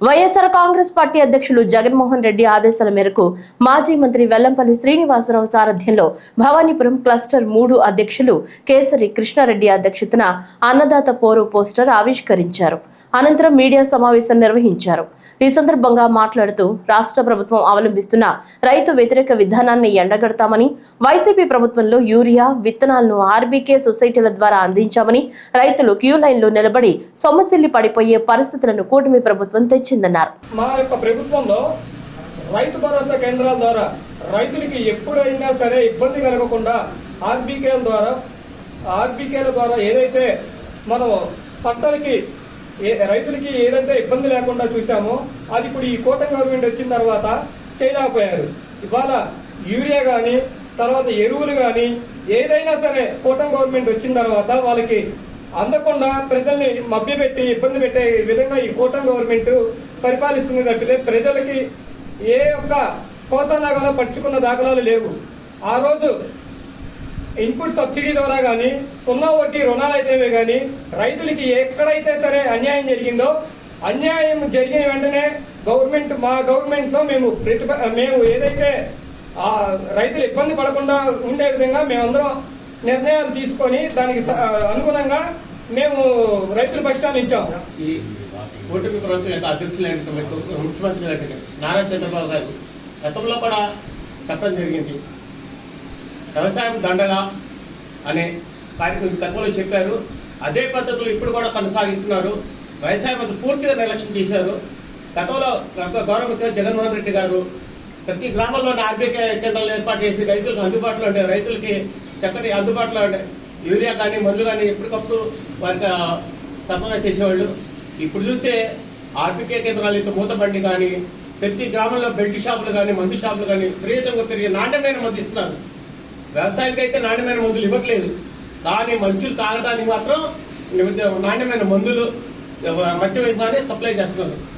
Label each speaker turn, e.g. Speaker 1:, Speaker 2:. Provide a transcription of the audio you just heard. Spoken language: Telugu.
Speaker 1: వైఎస్ఆర్ కాంగ్రెస్ పార్టీ అధ్యక్షులు జగన్మోహన్ రెడ్డి ఆదేశాల మేరకు మాజీ మంత్రి వెల్లంపల్లి శ్రీనివాసరావు సారథ్యంలో భవానీపురం క్లస్టర్ మూడు అధ్యక్షులు కేసరి కృష్ణారెడ్డి అధ్యక్షతన అన్నదాత పోరు పోస్టర్ ఆవిష్కరించారు. అనంతరం మీడియా సమావేశం నిర్వహించారు. ఈ సందర్భంగా మాట్లాడుతూ రాష్ట్ర ప్రభుత్వం అవలంబిస్తున్న రైతు వ్యతిరేక విధానాన్ని ఎండగడతామని వైసీపీ ప్రభుత్వంలో యూరియా విత్తనాలను ఆర్బీకే సొసైటీల ద్వారా అందించామని రైతులు క్యూ లైన్లో నిలబడి సొమ్మసిల్లి పడిపోయే పరిస్థితులను కూటమి ప్రభుత్వం వచ్చిందన్నారు
Speaker 2: మా యొక్క ప్రభుత్వంలో రైతు భరోసా కేంద్రాల ద్వారా రైతులకి ఎప్పుడైనా సరే ఇబ్బంది కలగకుండా ఆర్బీకేల ద్వారా ఆర్బీకేల ద్వారా ఏదైతే మనం పంటలకి ఏ రైతులకి ఏదైతే ఇబ్బంది లేకుండా చూసామో అది ఇప్పుడు ఈ కోటం గవర్నమెంట్ వచ్చిన తర్వాత చేయలేకపోయారు. ఇవాళ యూరియా కానీ తర్వాత ఎరువులు కానీ ఏదైనా సరే కోటం గవర్నమెంట్ వచ్చిన తర్వాత వాళ్ళకి అందకుండా ప్రజల్ని మభ్యపెట్టి ఇబ్బంది పెట్టే విధంగా ఈ కూటమి గవర్నమెంట్ పరిపాలిస్తుంది తప్పితే ప్రజలకి ఏ ఒక్క కోసానాగాలో పట్టుకున్న దాఖలాలు లేవు. ఆ రోజు ఇన్పుట్ సబ్సిడీ ద్వారా కానీ సున్నా వడ్డీ రుణాలు అయితేవే కానీ రైతులకి ఎక్కడైతే సరే అన్యాయం జరిగిందో అన్యాయం జరిగిన వెంటనే గవర్నమెంట్ మా గవర్నమెంట్లో మేము ప్రతిభ మేము ఏదైతే రైతులు ఇబ్బంది పడకుండా ఉండే విధంగా మేమందరం నిర్ణయాలు తీసుకొని దానికి స- అనుగుణంగా మేము రైతుల పక్షాన్ని ఇచ్చాం.
Speaker 3: ఈ కూటమి ప్రభుత్వం యొక్క అధ్యక్షులు ముఖ్యమంత్రి నారా చంద్రబాబు గారు గతంలో కూడా చెప్పడం జరిగింది. వ్యవసాయం దండగా అనే కార్యక్రమం గతంలో చెప్పారు. అదే పద్ధతులు ఇప్పుడు కూడా కొనసాగిస్తున్నారు. వ్యవసాయ పద్ధతి పూర్తిగా నిర్లక్ష్యం చేశారు. గతంలో గౌరవ ముఖ్యమంత్రి జగన్మోహన్ రెడ్డి గారు ప్రతి గ్రామంలోని ఆర్బీఐ కేంద్రాలు ఏర్పాటు చేసి రైతులకు అందుబాటులో ఉండే రైతులకి చక్కటి అందుబాటులో ఉండే. యూరియా కానీ మందులు కానీ ఎప్పటికప్పుడు వారికి సరఫరా చేసేవాళ్ళు. ఇప్పుడు చూస్తే ఆర్పికే కేంద్రాలు ఇంత మూతబండి కానీ ప్రతి గ్రామంలో బెల్ట్ షాపులు కానీ మందు షాపులు కానీ విపరీతంగా పెరిగి నాణ్యమైన మందు ఇస్తున్నారు. వ్యవసాయానికి అయితే నాణ్యమైన మందులు ఇవ్వట్లేదు. కానీ మనుషులు తాగడానికి మాత్రం నాణ్యమైన మందులు మద్యం వేసినారే సప్లై చేస్తున్నారు.